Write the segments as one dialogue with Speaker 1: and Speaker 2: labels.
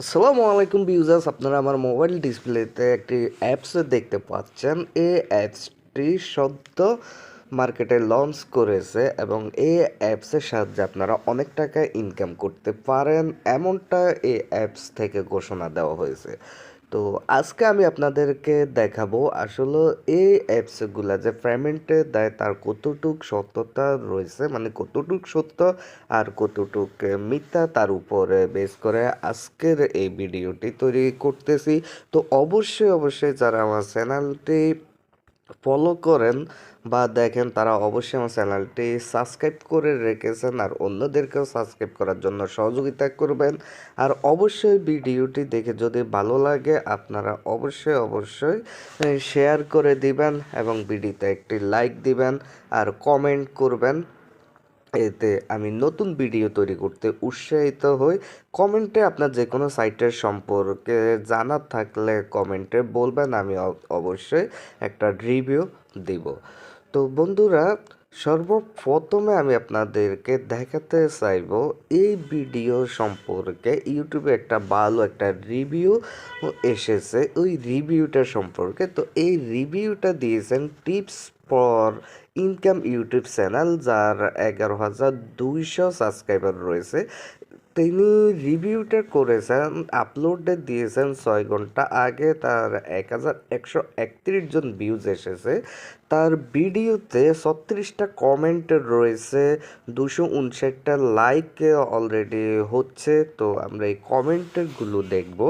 Speaker 1: আসসালামু আলাইকুম ভিউজার্স আপনারা আমার মোবাইল ডিসপ্লেতে একটি অ্যাপস দেখতে পাচ্ছেন। এই অ্যাপসটি সদ্য মার্কেটে লঞ্চ করেছে এবং এই অ্যাপসের সাহায্যে আপনারা অনেক টাকা ইনকাম করতে পারেন। এমনটা এই অ্যাপস থেকে ঘোষণা দেওয়া হয়েছে। তো আজকে আমি আপনাদেরকে দেখাবো আসলে এই অ্যাপসগুলো যে পেমেন্টে দেয়, তার কতটুক সত্যতা রয়েছে মানে কতটুক সত্য আর কতটুক মিথ্যা তার উপরে বেস করে আজকের এই ভিডিওটি তৈরি করতেছি। তো অবশ্যই অবশ্যই যারা আমার চ্যানেলটি ফলো করেন বা দেখেন তারা অবশ্যই আমার চ্যানেলটি সাবস্ক্রাইব করে রেখেছেন আর অন্যদেরকেও সাবস্ক্রাইব করার জন্য সহযোগিতা করবেন। আর অবশ্যই ভিডিওটি দেখে যদি ভালো লাগে, আপনারা অবশ্যই অবশ্যই শেয়ার করে দিবেন এবং ভিডিওতে একটি লাইক দিবেন আর কমেন্ট করবেন। এতে আমি নতুন ভিডিও তৈরি করতে উৎসাহিত হই। কমেন্টে আপনার যে কোনো সাইটের সম্পর্কে জানার থাকলে কমেন্টে বলবেন, আমি অবশ্যই একটা রিভিউ দিব। তো বন্ধুরা সর্বপ্রথমে আমি আপনাদেরকে দেখাতে চাইব এই ভিডিও সম্পর্কে ইউটিউবে একটা ভালো একটা রিভিউ এসেছে। ওই রিভিউটা সম্পর্কে তো এই রিভিউটা দিয়েছেন tips for income YouTube channel, যার এগারো হাজার দুইশো সাবস্ক্রাইবার রয়েছে। তিনি রিভিউটা করেছেন, আপলোডে দিয়েছেন ছয় ঘণ্টা আগে। তার এক হাজার একশো একত্রিশ জন ভিউজ এসেছে। তার ভিডিওতে ছত্রিশটা কমেন্ট রয়েছে, দুশো উনষাটটা লাইক অলরেডি হচ্ছে। তো আমরা এই কমেন্টগুলো দেখব।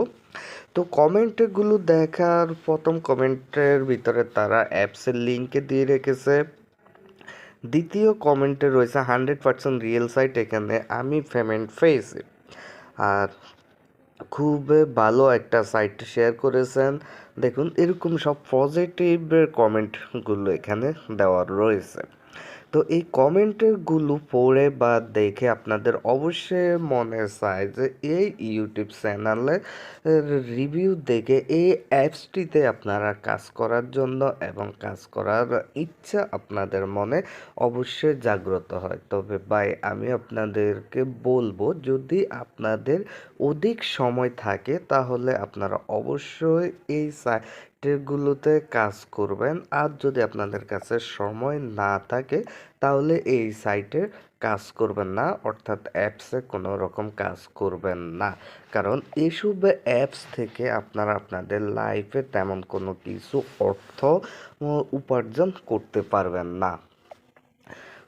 Speaker 1: তো কমেন্টগুলো দেখার প্রথম কমেন্টের ভিতরে তারা অ্যাপসের লিঙ্কে দিয়ে রেখেছে। দ্বিতীয় কমেন্টে রয়েছে হান্ড্রেড পার্সেন্ট রিয়েল সাইট এখানে, আমি পেমেন্ট পেয়েছি আর খুব ভালো একটা সাইট শেয়ার করেছেন। দেখুন, এরকম সব পজিটিভ কমেন্টগুলো এখানে দেওয়া রয়েছে। তো এই কমেন্টগুলো পড়ে বা দেখে আপনাদের অবশ্যই মনে চায় যে এই ইউটিউব চ্যানেলে রিভিউ দেখে এই অ্যাপসটিতে আপনারা কাজ করার জন্য এবং কাজ করার ইচ্ছা আপনাদের মনে অবশ্যই জাগ্রত হয়। তবে ভাই, আমি আপনাদেরকে বলব, যদি আপনাদের অধিক সময় থাকে, তাহলে আপনারা অবশ্যই এই সাইটগুলোতে কাজ করবেন। আর যদি আপনাদের কাছে সময় না থাকে, তাহলে এই সাইটে কাজ করবেন না, অর্থাৎ অ্যাপসে কোনো রকম কাজ করবেন না। কারণ এসব অ্যাপস থেকে আপনারা আপনাদের লাইফে তেমন কোনো কিছু অর্থ উপার্জন করতে পারবেন না।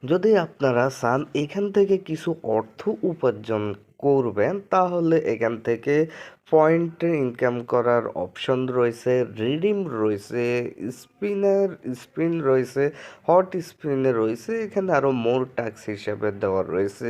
Speaker 1: যদি আপনারা চান এখান থেকে কিছু অর্থ উপার্জন করবেন, তাহলে এখান থেকে পয়েন্ট ইনকাম করার অপশন রয়েছে রিডিম রয়েছে স্পিনার স্পিন রয়েছে হট স্পিনে রয়েছে, এখানে আরও মোর টাক্স হিসেবে দেওয়া রয়েছে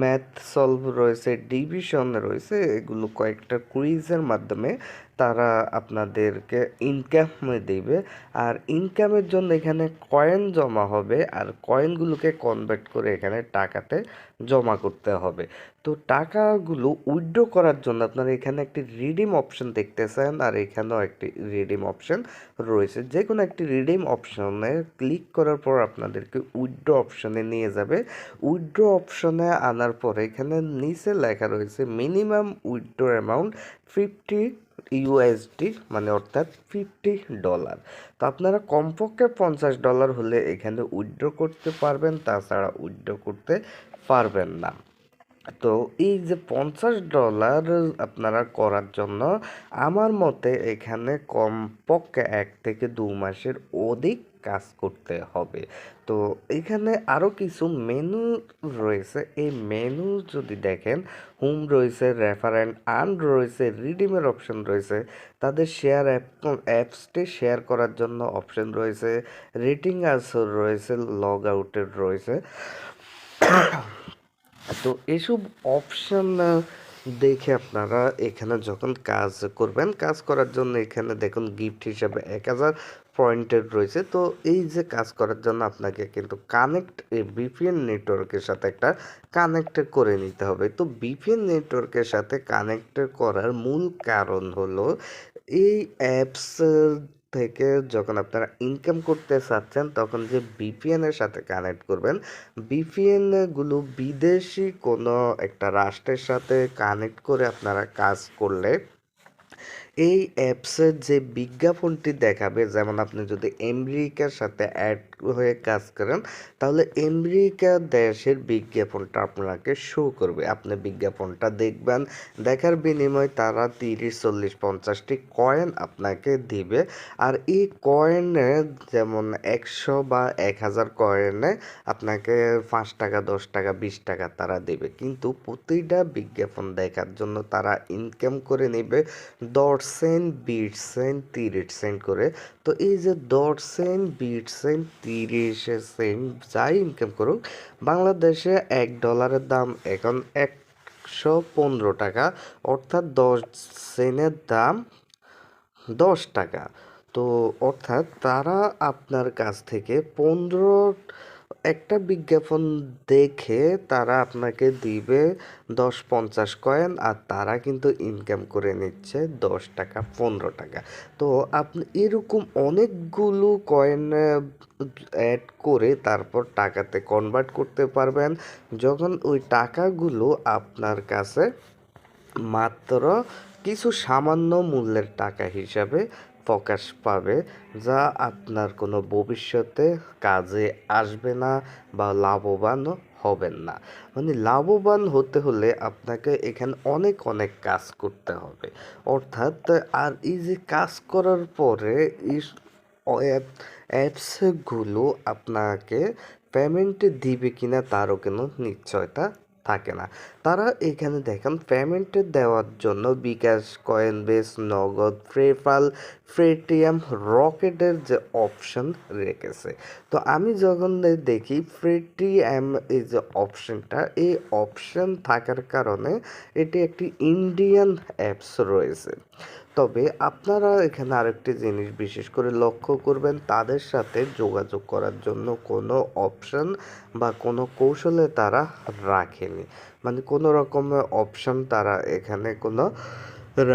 Speaker 1: ম্যাথ সলভ রয়েছে ডিভিশন রয়েছে, এগুলো কয়েকটা কুইজের মাধ্যমে তারা আপনাদেরকে ইনকাম দেবে। আর ইনকামের জন্য এখানে কয়েন জমা হবে। আর কয়েনগুলোকে কনভার্ট করে এখানে টাকাতে জমা করতে হবে। তো টাকাগুলো উইথড্র করার জন্য আপনারা এখানে একটি রিডিম অপশন দেখতেছেন। আর এখানেও একটি রিডিম অপশন রয়েছে। যে কোনো একটি রিডিম অপশনে ক্লিক করার পর আপনাদেরকে উইথড্র অপশনে নিয়ে যাবে। উইথড্র অপশনে আনার পরে এখানে নিচে লেখা রয়েছে minimum withdraw amount fifty USD মানে অর্থাৎ ফিফটি ডলার তো আপনারা কমপক্ষে পঞ্চাশ ডলার হলে এখানে উইথড্র করতে পারবেন, তাছাড়া উইথড্র করতে পারবেন না। তো এই যে পঞ্চাশ ডলার আপনারা করার জন্য, আমার মতে এখানে কমপক্ষে এক থেকে দু মাসের অধিক কাজ করতে হবে। তো এখানে আরও কিছু মেনু রয়েছে। এই মেনু যদি দেখেন হোম রয়েছে রেফারেন্ট আর্ন রয়েছে রিডিমের অপশন রয়েছে। তাদের শেয়ার অ্যাপ অ্যাপসটি শেয়ার করার জন্য অপশন রয়েছে। রেটিং আসর রয়েছে লগ আউটের রয়েছে। তো এসব অপশন দেখে আপনারা এখানে যখন কাজ করবেন, কাজ করার জন্য এখানে দেখুন গিফট হিসাবে এক হাজার পয়েন্টের রয়েছে। তো এই যে কাজ করার জন্য আপনাকে কিন্তু কানেক্ট এই বিপিএন নেটওয়ার্কের সাথে একটা কানেক্ট করে নিতে হবে। তো বিপিএন নেটওয়ার্কের সাথে কানেক্ট করার মূল কারণ হলো এই অ্যাপস থেকে যখন আপনারা ইনকাম করতে চাচ্ছেন, তখন যে বিপিএনের সাথে কানেক্ট করবেন বিপিএনগুলো বিদেশি কোনো একটা রাষ্ট্রের সাথে কানেক্ট করে আপনারা কাজ করলে এই অ্যাপসের যে বিজ্ঞাপনটি দেখাবে, যেমন আপনি যদি আমেরিকার সাথে অ্যাড হয়ে কাজ করেন, তাহলে আমেরিকা দেশের বিজ্ঞাপনটা আপনাকে শো করবে। আপনি বিজ্ঞাপনটা দেখবেন, দেখার বিনিময়ে তারা তিরিশ, চল্লিশ, পঞ্চাশটি কয়েন আপনাকে দিবে। আর এই কয়েনে যেমন একশো বা এক হাজার কয়েনে আপনাকে পাঁচ টাকা, দশ টাকা, বিশ টাকা তারা দেবে। কিন্তু প্রতিটা বিজ্ঞাপন দেখার জন্য তারা ইনকাম করে নেবে দশ বিশ সেন্ট, তিরিশ সেন্ট করে। তো এই যে বিশ সেন্ট, তিরিশ সেন্ট যাই ইনকাম করুক, বাংলাদেশে এক ডলারের দাম এখন একশো পনেরো টাকা, অর্থাৎ দশ সেন্টের দাম দশ টাকা। তো অর্থাৎ তারা আপনার কাছ থেকে পনেরো একটা বিজ্ঞাপন দেখে তারা আপনাকে দিবে দশ পঞ্চাশ কয়েন আর তারা কিন্তু ইনকাম করে নিচ্ছে দশ টাকা, পনেরো টাকা। তো আপনি এরকম অনেকগুলো কয়েন অ্যাড করে তারপর টাকাতে কনভার্ট করতে পারবেন। যখন ওই টাকাগুলো আপনার কাছে মাত্র কিছু সামান্য মূল্যের টাকা হিসাবে প্রকাশ পাবে, যা আপনার কোনো ভবিষ্যতে কাজে আসবে না বা লাভবানও হবেন না। মানে লাভবান হতে হলে আপনাকে এখানে অনেক অনেক কাজ করতে হবে। অর্থাৎ আর এই যে কাজ করার পরে অ্যাপসগুলো আপনাকে পেমেন্ট দিবে কিনা তারও কোনো নিশ্চয়তা থাকে না। তারা এখানে দেখেন পেমেন্ট দেওয়ার জন্য বিকাশ কয়েনবেস নগদ ফ্রেফাল ফ্রেটিএম রকেটের যে অপশন রেখেছে। তো আমি যখন দেখি ফ্রেটিএম এই যে অপশনটা এই অপশন থাকার কারণে এটি একটি ইন্ডিয়ান অ্যাপস রয়েছে। তবে আপনারা এখানে আরেকটি জিনিস বিশেষ করে লক্ষ্য করবেন, তাদের সাথে যোগাযোগ করার জন্য কোনো অপশান বা কোনো কৌশলে তারা রাখেনি। মানে কোনো রকমের অপশান তারা এখানে কোনো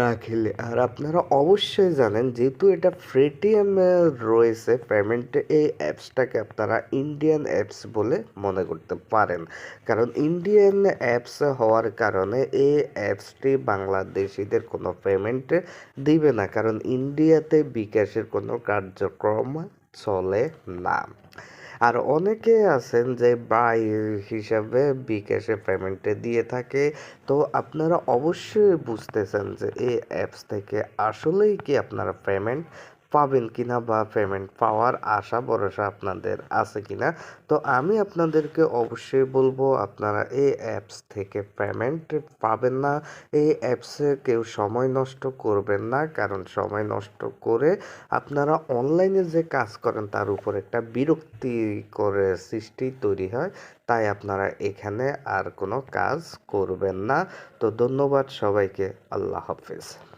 Speaker 1: রাখেনি আর আপনারা অবশ্যই জানেন, যেহেতু এটা ফ্রেটিএমে রয়েছে পেমেন্টে এই অ্যাপসটাকে আপনারা ইন্ডিয়ান অ্যাপস বলে মনে করতে পারেন। কারণ ইন্ডিয়ান অ্যাপস হওয়ার কারণে এই অ্যাপসটি বাংলাদেশিদের কোনো পেমেন্ট দিবে না। কারণ ইন্ডিয়াতে বিকাশের কোনো কার্যক্রম চলে না। আর অনেকে আছেন যে বাই হিসাবে বিকাশে পেমেন্টে দিয়ে থাকে। তো আপনারা অবশ্যই বুঝতেছেন যে এই অ্যাপস থেকে আসলেই কি আপনারা পেমেন্ট পাবেন কিনা বা পেমেন্ট পাওয়ার আশা, ভরসা আপনাদের আছে কিনা? তো আমি আপনাদেরকে অবশ্যই বলব, আপনারা এই অ্যাপস থেকে পেমেন্ট পাবেন না। এই অ্যাপসে কেউ সময় নষ্ট করবেন না, কারণ সময় নষ্ট করে আপনারা অনলাইনে যে কাজ করেন, তার উপর একটা বিরক্তি করে সৃষ্টি তৈরি হয়। তাই আপনারা এখানে আর কোনো কাজ করবেন না। তো ধন্যবাদ সবাইকে, আল্লাহ হাফিজ।